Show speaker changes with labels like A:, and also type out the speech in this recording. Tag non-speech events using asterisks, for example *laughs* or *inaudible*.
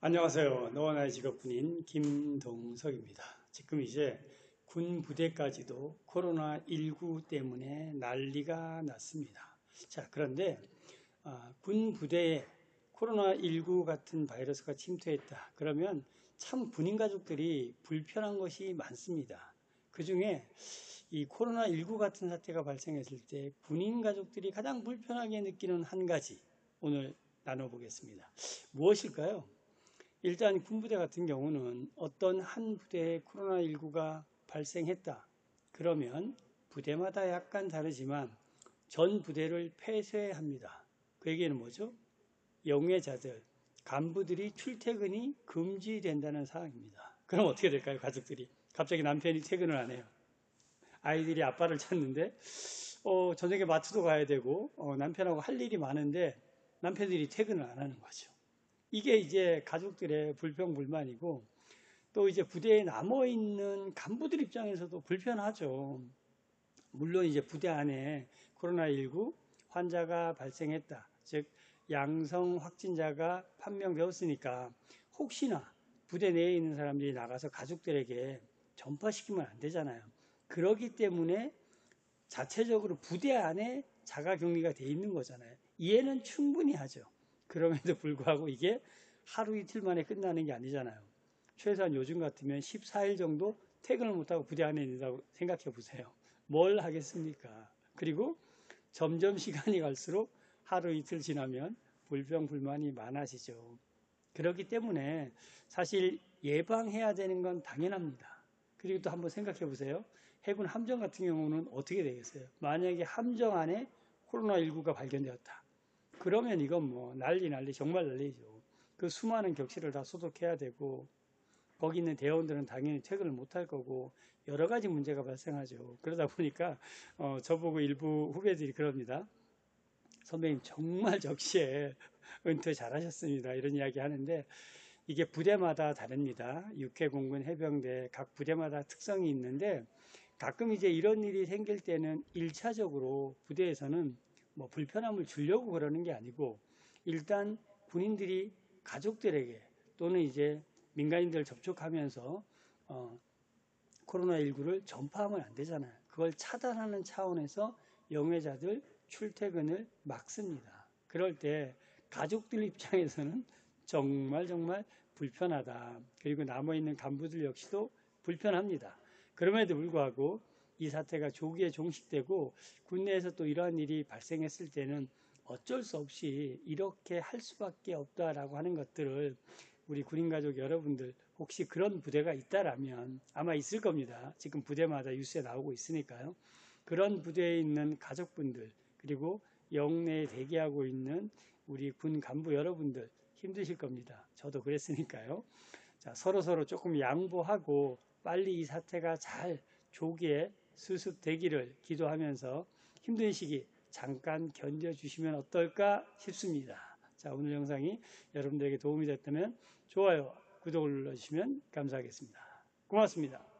A: 안녕하세요. 노원아의 직업군인 김동석입니다. 지금 이제 군 부대까지도 코로나19 때문에 난리가 났습니다. 자, 그런데 아, 군 부대에 코로나19 같은 바이러스가 침투했다. 그러면 참 군인 가족들이 불편한 것이 많습니다. 그 중에 이 코로나19 같은 사태가 발생했을 때 군인 가족들이 가장 불편하게 느끼는 한 가지 오늘 나눠보겠습니다. 무엇일까요? 일단 군부대 같은 경우는 어떤 한 부대에 코로나19가 발생했다. 그러면 부대마다 약간 다르지만 전 부대를 폐쇄합니다. 그 얘기는 뭐죠? 영예자들, 간부들이 출퇴근이 금지된다는 사항입니다. 그럼 어떻게 될까요, 가족들이? 갑자기 남편이 퇴근을 안 해요. 아이들이 아빠를 찾는데, 어, 저녁에 마트도 가야 되고, 어, 남편하고 할 일이 많은데, 남편들이 퇴근을 안 하는 거죠. 이게 이제 가족들의 불평불만이고, 또 이제 부대에 남아있는 간부들 입장에서도 불편하죠. 물론 이제 부대 안에 코로나19 환자가 발생했다. 즉, 양성 확진자가 판명되었으니까 혹시나 부대 내에 있는 사람들이 나가서 가족들에게 전파시키면 안 되잖아요. 그러기 때문에 자체적으로 부대 안에 자가 격리가 돼 있는 거잖아요. 이해는 충분히 하죠. 그럼에도 불구하고 이게 하루 이틀 만에 끝나는 게 아니잖아요. 최소한 요즘 같으면 14일 정도 퇴근을 못하고 부대 안에 있는다고 생각해 보세요. 뭘 하겠습니까? 그리고 점점 *laughs* 시간이 갈수록 하루 이틀 지나면 불평불만이 많아지죠. 그렇기 때문에 사실 예방해야 되는 건 당연합니다. 그리고 또 한번 생각해 보세요. 해군 함정 같은 경우는 어떻게 되겠어요? 만약에 함정 안에 코로나19가 발견되었다. 그러면 이건 뭐 난리 난리 정말 난리죠. 그 수많은 격실을 다 소독해야 되고 거기 있는 대원들은 당연히 퇴근을 못할 거고 여러 가지 문제가 발생하죠. 그러다 보니까 어, 저보고 일부 후배들이 그럽니다. 선배님 정말 적시에 은퇴 잘하셨습니다. 이런 이야기 하는데 이게 부대마다 다릅니다. 육해 공군 해병대 각 부대마다 특성이 있는데 가끔 이제 이런 일이 생길 때는 1차적으로 부대에서는 뭐 불편함을 주려고 그러는 게 아니고 일단 군인들이 가족들에게 또는 이제 민간인들 접촉하면서 어, 코로나19를 전파하면 안 되잖아요. 그걸 차단하는 차원에서 영외자들 출퇴근을 막습니다. 그럴 때 가족들 입장에서는 정말 정말 불편하다. 그리고 남아있는 간부들 역시도 불편합니다. 그럼에도 불구하고 이 사태가 조기에 종식되고 군내에서 또 이러한 일이 발생했을 때는 어쩔 수 없이 이렇게 할 수밖에 없다라고 하는 것들을 우리 군인 가족 여러분들 혹시 그런 부대가 있다라면 아마 있을 겁니다. 지금 부대마다 뉴스에 나오고 있으니까요. 그런 부대에 있는 가족분들 그리고 영내에 대기하고 있는 우리 군 간부 여러분들 힘드실 겁니다. 저도 그랬으니까요. 자, 서로 서로 조금 양보하고 빨리 이 사태가 잘 조기에 수습되기를 기도하면서 힘든 시기 잠깐 견뎌주시면 어떨까 싶습니다. 자, 오늘 영상이 여러분들에게 도움이 됐다면 좋아요, 구독을 눌러주시면 감사하겠습니다. 고맙습니다.